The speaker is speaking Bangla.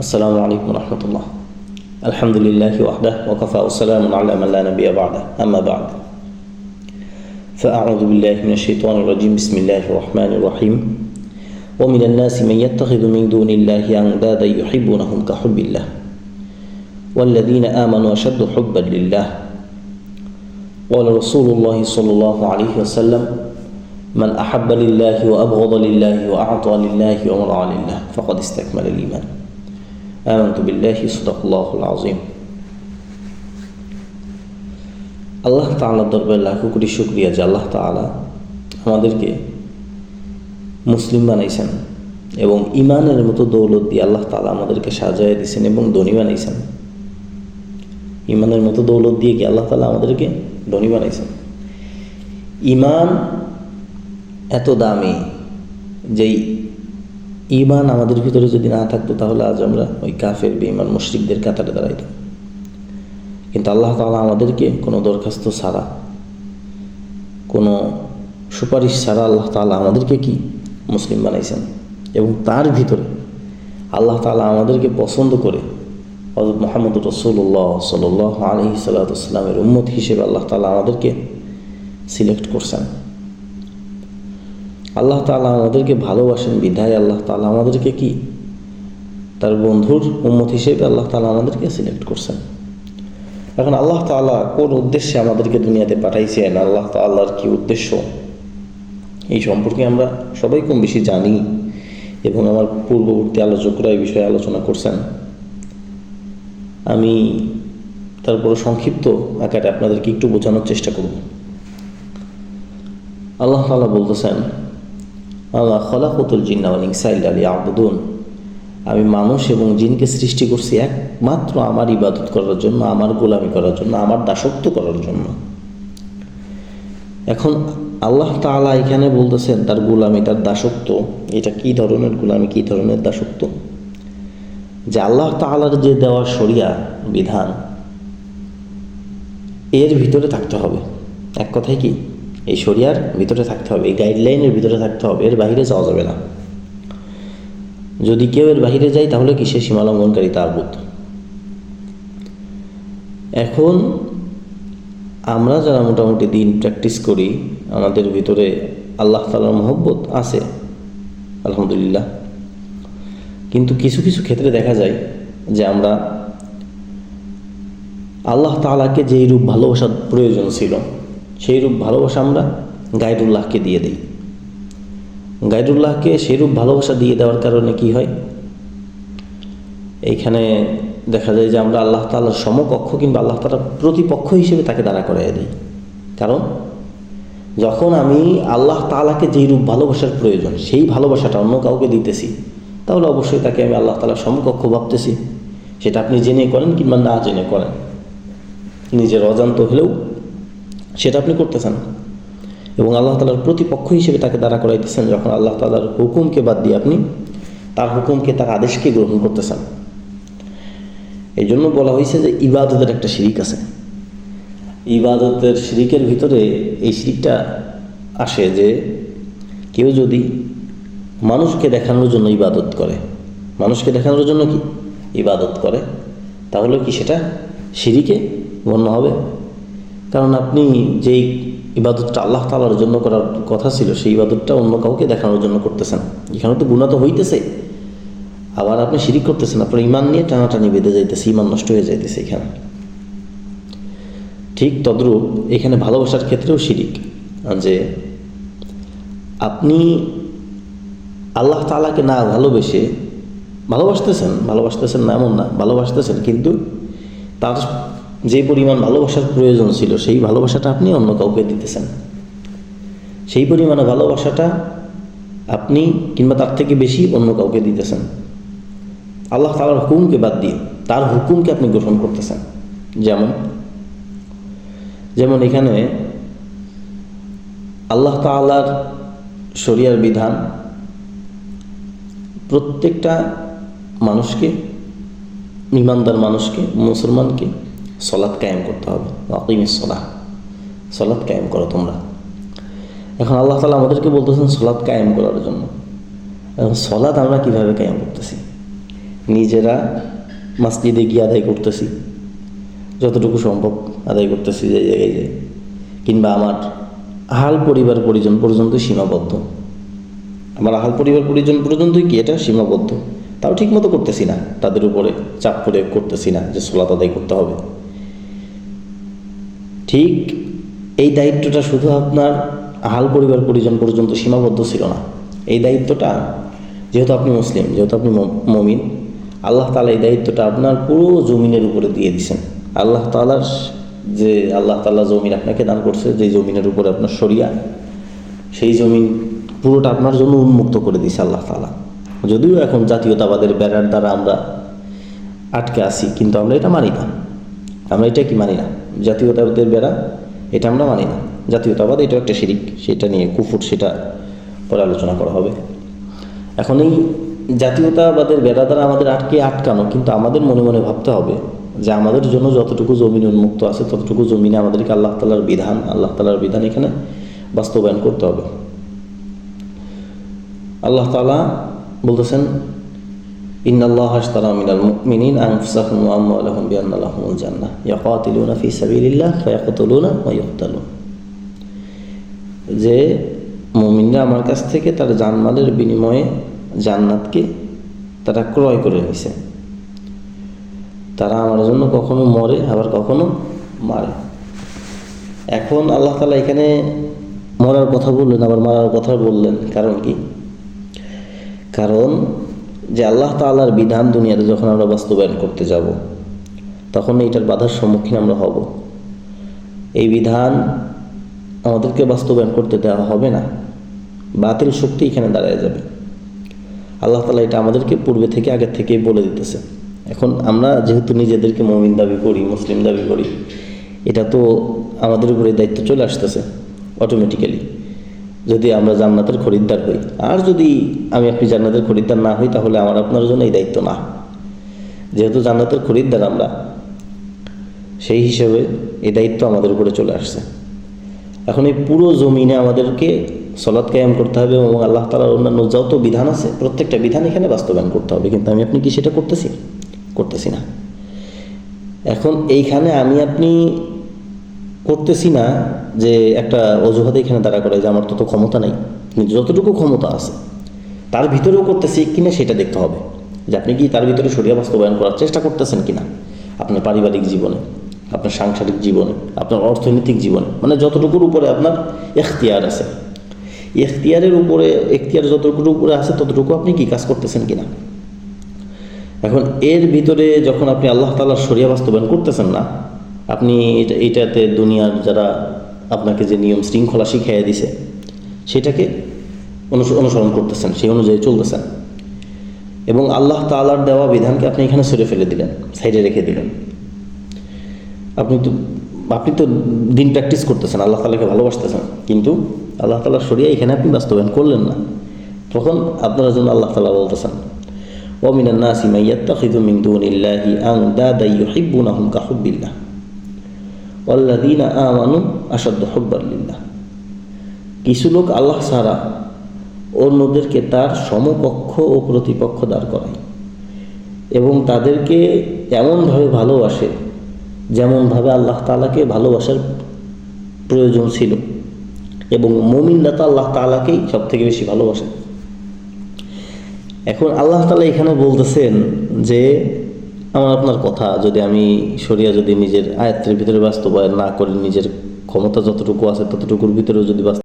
السلام عليكم ورحمة الله. الحمد لله وحده وكفى والسلام على من لا نبي بعده. أما بعد فأعوذ بالله من الشيطان الرجيم. بسم الله الرحمن الرحيم. ومن الناس من يتخذ من دون الله أندادا يحبونهم كحب الله. والذين آمنوا أشد حبا لله. قال رسول الله صلى الله عليه وسلم من أحب لله وأبغض لله وأعطى لله ومرعى لله فقد استكمل الإيمان. আনন্ত বিল্লাহি সদাকুল্লাহুল আজিম আল্লাহ তালা দরবারে লাখো কোটি শুক্রিয়া যে আল্লাহ তালা আমাদেরকে মুসলিম বানাইছেন এবং ইমানের মতো দৌলত দিয়ে আল্লাহ তালা আমাদেরকে সাজায় দিয়েছেন এবং ধনী বানাইছেন। ইমানের মতো দৌলত দিয়ে কি আল্লাহ তালা আমাদেরকে ধনী বানাইছেন? ইমান এত দামি যেই ইমান আমাদের ভিতরে যদি না থাকতো, তাহলে আজ আমরা ওই কাফের, বেঈমান, মুশরিকদের কাতারে দাঁড়াইতাম। কিন্তু আল্লাহ তাআলা আমাদেরকে কোনো দরখাস্ত ছাড়া, কোনো সুপারিশ ছাড়া আল্লাহ তাআলা আমাদেরকে কি মুসলিম বানাইছেন? এবং তার ভিতরে আল্লাহ তালা আমাদেরকে পছন্দ করে হজরত মোহাম্মদ রসুল্লাহ সাল আলহি সাল্লাতামের উম্মত হিসেবে আল্লাহ তালা আমাদেরকে সিলেক্ট করছেন। আল্লাহ তাআলা আমাদেরকে ভালোবাসেন, বিধায় আল্লাহ তাআলা আমাদেরকে কি? তার বন্ধুর উম্মত হিসেবে আল্লাহ তাআলা আমাদেরকে সিলেক্ট করছেন। এখন আল্লাহ তাআলা কোন উদ্দেশ্যে আমাদেরকে দুনিয়াতে পাঠাইছেন? আল্লাহ তাআলার কি উদ্দেশ্য? এই সম্পর্কে আমরা সবাই কম বেশি জানি এবং আমার পূর্ববর্তী আলোচকরা এই বিষয়ে আলোচনা করছেন। আমি তারপরে সংক্ষিপ্ত আকারে আপনাদেরকে একটু বোঝানোর চেষ্টা করব। আল্লাহ তাআলা বলতেছেন আমি মানুষ এবং জিনকে সৃষ্টি করছি একমাত্র আমার ইবাদত করার জন্য, আমার গোলামি করার জন্য, আমার দাসত্ব করার জন্য। এখন আল্লাহ তাআলা এখানে বলতেছেন, তার গোলামি, তার দাসত্ব, এটা কি ধরনের গোলামি, কি ধরনের দাসত্ব? যে আল্লাহ তাআলার যে দেওয়া শরিয়া, বিধান, এর ভিতরে থাকতে হবে। এক কথায় কি? এই শরিয়ার ভিতরে থাকতে হবে, এই গাইডলাইনের ভিতরে থাকতে হবে, এর বাইরে যাওয়া যাবে না। যদি কেউ এর বাহিরে যায়, তাহলে কি সে সীমালঙ্ঘনকারী তাগুত এখন আমরা যারা মোটামুটি দিন প্র্যাকটিস করি, আমাদের ভিতরে আল্লাহ তালার মহব্বত আছে, আলহামদুলিল্লাহ। কিন্তু কিছু কিছু ক্ষেত্রে দেখা যায় যে আমরা আল্লাহ তালাকে যেই রূপ ভালোবাসার প্রয়োজন ছিল সেই রূপ ভালোবাসা আমরা গাইডুল্লাহকে দিয়ে দিই। গাইডুল্লাহকে সেরূপ ভালোবাসা দিয়ে দেওয়ার কারণে কি হয়? এইখানে দেখা যায় যে আমরা আল্লাহ তাল্লার সমকক্ষ কিংবা আল্লাহ তালার প্রতিপক্ষ হিসেবে তাকে দাঁড়া করাই দিই। কারণ যখন আমি আল্লাহ তালাকে যেই রূপ ভালোবাসার প্রয়োজন, সেই ভালোবাসাটা অন্য কাউকে দিতেছি, তাহলে অবশ্যই তাকে আমি আল্লাহ তালার সমকক্ষ ভাবতেছি। সেটা আপনি জেনে করেন কিংবা না জেনে করেন। নিজের অজান্ত হলেও সেটা আপনি করতেছেন। এবং আল্লাহ তালার প্রতিপক্ষ হিসেবে তাকে দাঁড়া করাইতেছেন, যখন আল্লাহ তালার হুকুমকে বাদ দিয়ে আপনি তার হুকুমকে, তার আদেশকে গ্রহণ করতেছেন। এই জন্য বলা হয়েছে যে ইবাদতের একটা শিরিক আছে। ইবাদতের শিরিকের ভিতরে এই শিরিকটা আসে যে কেউ যদি মানুষকে দেখানোর জন্য ইবাদত করে, মানুষকে দেখানোর জন্য কি? ইবাদত করে, তাহলে কি সেটা শিরিকে গণ্য হবে? কারণ আপনি যেই ইবাদতটা আল্লাহ তালার জন্য করার কথা ছিল, সেই ইবাদতটা অন্য কাউকে দেখানোর জন্য করতেছেন। এখানে তো গুণা তো হইতেছে। আবার আপনি শিরিক করতেছেন, আপনার ইমান নিয়ে টানাটানি বেঁধে যাইতেছে ইমান নষ্ট হয়ে যাইতেছে এখানে। ঠিক তদ্রূপ এখানে ভালোবাসার ক্ষেত্রেও শিরিক। যে আপনি আল্লাহ তালাকে না ভালোবেসে ভালোবাসতেছেন ভালোবাসতেছেন না এমন না, ভালোবাসতেছেন কিন্তু তার যে পরিমাণ ভালোবাসার প্রয়োজন ছিল, সেই ভালোবাসাটা আপনি অন্য কাউকে দিতেছেন। সেই পরিমাণে ভালোবাসাটা আপনি কিংবা তার থেকে বেশি অন্য কাউকে দিতেছেন। আল্লাহ তালার হুকুমকে বাদ দিয়ে তার হুকুমকে আপনি গ্রহণ করতেছেন। যেমন যেমন এখানে আল্লাহ তালার শরিয়ার বিধান, প্রত্যেকটা মানুষকে, ইমানদার মানুষকে, মুসলমানকে সলাৎ কায়েম করতে হবে আকিম সলাহ, সলাৎ কায়েম করো তোমরা। এখন আল্লাহ তালা আমাদেরকে বলতেছেন সলাৎ কায়েম করার জন্য। এখন সলাৎ আমরা কীভাবে কায়েম করতেছি? নিজেরা মসজিদে গিয়ে আদায় করতেছি, যতটুকু সম্ভব আদায় করতেছি যে জায়গায় যে, কিংবা আমার আহাল পরিবার পরিজন পর্যন্ত সীমাবদ্ধ। আমার আহাল পরিবার পরিজন পর্যন্তই কি এটা? সীমাবদ্ধ। তাও ঠিক মতো করতেছি না। তাদের উপরে চাপ প্রয়োগ করতেছি না যে সোলাত আদায় করতে হবে। ঠিক এই দায়িত্বটা শুধু আপনার হাল পরিবার পরিজন পর্যন্ত সীমাবদ্ধ ছিল না। এই দায়িত্বটা, যেহেতু আপনি মুসলিম, যেহেতু আপনি মমিন, আল্লাহ তালা এই দায়িত্বটা আপনার পুরো জমিনের উপরে দিয়ে দিছেন আল্লাহ তালার যে, আল্লাহ তালা জমিন আপনাকে দান করছে, যে জমিনের উপরে আপনার শরিয়া, সেই জমিন পুরোটা আপনার জন্য উন্মুক্ত করে দিছে আল্লাহ তালা যদিও এখন জাতীয়তাবাদের বেড়ার দ্বারা আমরা আটকে আসি কিন্তু আমরা এটা মানি না। আমরা এটা কি মানি না? জাতীয়তাবাদের বেড়া, এটা আমরা মানি না। জাতীয়তাবাদ, এটা একটা শিরিক, সেটা নিয়ে কুফুর, সেটা পরে আলোচনা করা হবে। এখন এই জাতীয়তাবাদের বেড়া দ্বারা আমাদের আটকে আটকানো? কিন্তু আমাদের মনে মনে ভাবতে হবে যে আমাদের জন্য যতটুকু জমিন উন্মুক্ত আছে, ততটুকু জমিনে আমাদেরকে আল্লাহ তালার বিধান, আল্লাহ তালার বিধান এখানে বাস্তবায়ন করতে হবে। আল্লাহ তালা বলতেছেন ইন্নাল্লাহ আশতারা মিনাল মুমিনিন আনফুসাহুম ওয়া আমওয়ালাহুম বিআন্না লাহুমুল জান্নাহ ইয়াকাতিলুনা ফি সাবিলিল্লাহ ফায়াকতুলুনা ওয়া ইউকতালুন যে মুমিনরা আমার কাছ থেকে তার জানমালের বিনিময়ে জান্নাতকে তারা ক্রয় করে নিছে। তারা আমার জন্য কখনো মরে, আবার কখনো মারে। এখন আল্লাহ তালা এখানে মরার কথা বললেন, আবার মারার কথা বললেন। কারণ কি? কারণ যে আল্লাহ তাআলার বিধান দুনিয়াতে যখন আমরা বাস্তবায়ন করতে যাব, তখন এইটার বাধার সম্মুখীন আমরা হব। এই বিধান আমাদেরকে বাস্তবায়ন করতে দেওয়া হবে না। বাতিল শক্তি এখানে দাঁড়ায় যাবে। আল্লাহ তালা এটা আমাদেরকে পূর্বে থেকে আগের থেকেই বলে দিতেছে। এখন আমরা যেহেতু নিজেদেরকে মমিন দাবি করি, মুসলিম দাবি করি, এটা তো আমাদের উপরে দায়িত্ব চলে আসতেছে অটোমেটিক্যালি যদি আমরা জান্নাতের খরিদ্দার হই। আর যদি আমি আপনি জান্নাতের খরিদ্দার না হই, তাহলে আমার আপনার জন্য এই দায়িত্ব না। যেহেতু জান্নাতের খরিদ্দার আমরা, সেই হিসেবে এই দায়িত্ব আমাদের উপরে চলে আসছে। এখন এই পুরো জমিনে আমাদেরকে সলাৎ কায়েম করতে হবে এবং আল্লাহ তালার অন্যান্য যত বিধান আছে, প্রত্যেকটা বিধান এখানে বাস্তবায়ন করতে হবে। কিন্তু আমি আপনি কি সেটা করতেছি? করতেছি না। এখন এইখানে আমি আপনি করতেছি না যে একটা অজুহাতে এখানে দাঁড়া করে যে আমার তত ক্ষমতা নেই, কিন্তু যতটুকু ক্ষমতা আছে, তার ভিতরেও করতেছি কিনা সেটা দেখতে হবে। যে আপনি কি তার ভিতরে সরিয়া বাস্তবায়ন করার চেষ্টা করতেছেন কিনা? আপনার পারিবারিক জীবনে, আপনার সাংসারিক জীবনে, আপনার অর্থনৈতিক জীবনে মানে যতটুকুর উপরে আপনার এখতিয়ার আছে। এখতিয়ারের উপরে, এখতিয়ার যতটুকুর উপরে আছে, ততটুকু আপনি কি কাজ করতেছেন কিনা? এখন এর ভিতরে যখন আপনি আল্লাহ তালার সরিয়া বাস্তবায়ন করতেছেন না আপনি এটাতে দুনিয়ার যারা আপনাকে যে নিয়ম শৃঙ্খলা শিখাইয়া দিছে, সেটাকে অনুসরণ করতেছেন, সেই অনুযায়ী চলতেছেন। এবং আল্লাহ তালার দেওয়া বিধানকে আপনি এখানে সরে ফেলে দিলেন, সাইডে রেখে দিলেন। আপনি তো আপনি তো দিন প্র্যাকটিস করতেছেন, আল্লাহ তালাকে ভালোবাসতেছেন। কিন্তু আল্লাহ তালা সরিয়া এখানে আপনি বাস্তবায়ন করলেন না। তখন আপনার জন্য আল্লাহ তালা বলতেছেন ওমিনান্না সিমাইয়াত্তা খিদু মিন্দু নিল্লাহি আং দা দাইয়ু হুম কাহুবিল্লাহ কিছু লোক আল্লাহ ছাড়া অন্যদেরকে তার সমকক্ষ ও প্রতিপক্ষ দাঁড় করায় এবং তাদেরকে এমনভাবে ভালোবাসে যেমনভাবে আল্লাহ তালাকে ভালোবাসার প্রয়োজন ছিল এবং মমিনরা তো আল্লাহ তালাকেই সব থেকে বেশি ভালোবাসে। এখন আল্লাহ তালা এখানে বলতেছেন যে আমার আপনার কথা, যদি আমি সরিয়া যদি নিজের আয়ত্তের ভিতরে বাস্তবায়ন না করে, নিজের ক্ষমতা যতটুকু আছে ততটুকুর ভিতরেও যদি